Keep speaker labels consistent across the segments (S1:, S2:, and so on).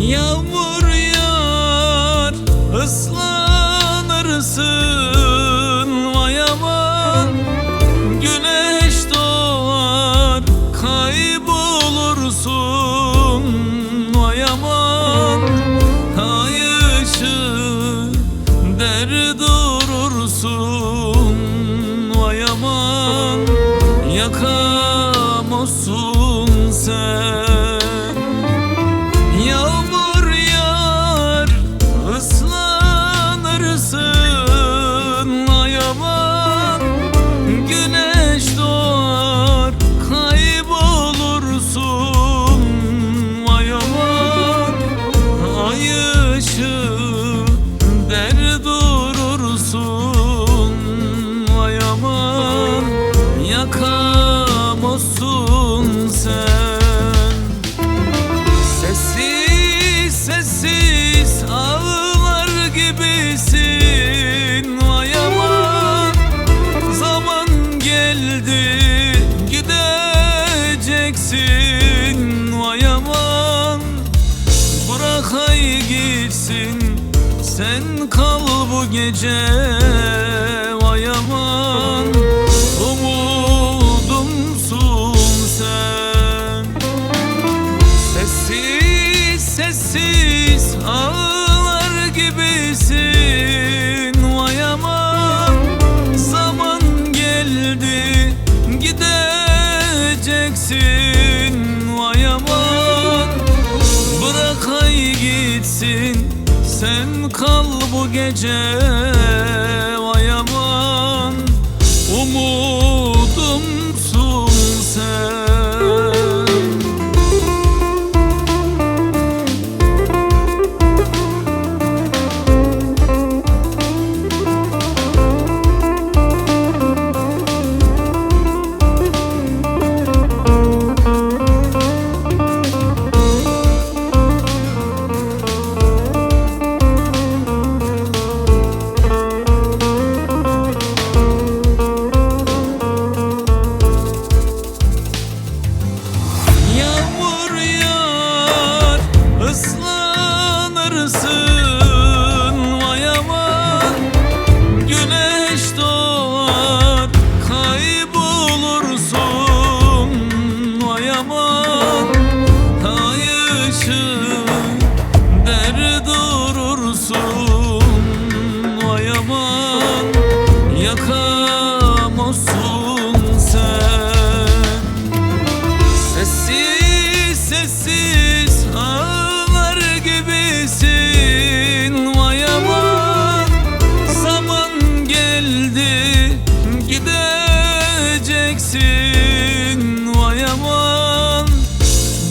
S1: Yağmur yağar ıslanırsın. Vay aman Güneş doğar kaybolursun. Vay aman Kayışı der durursun. Vay aman Yakamazsın sen Ay ışığı der durursun. Ay aman Yakamazsın sen. Sessiz sessiz ağlar gibisin. Vay aman zaman geldi gideceksin gitsin sen kal bu gece Vay aman. Umudumsun sen. Sessiz sessiz ağlar sen kal bu gece ağlar gibisin. Vay aman zaman geldi gideceksin. Vay aman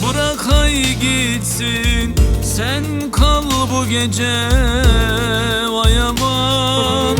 S1: bırak ay gitsin. Sen kal bu gece. Vay aman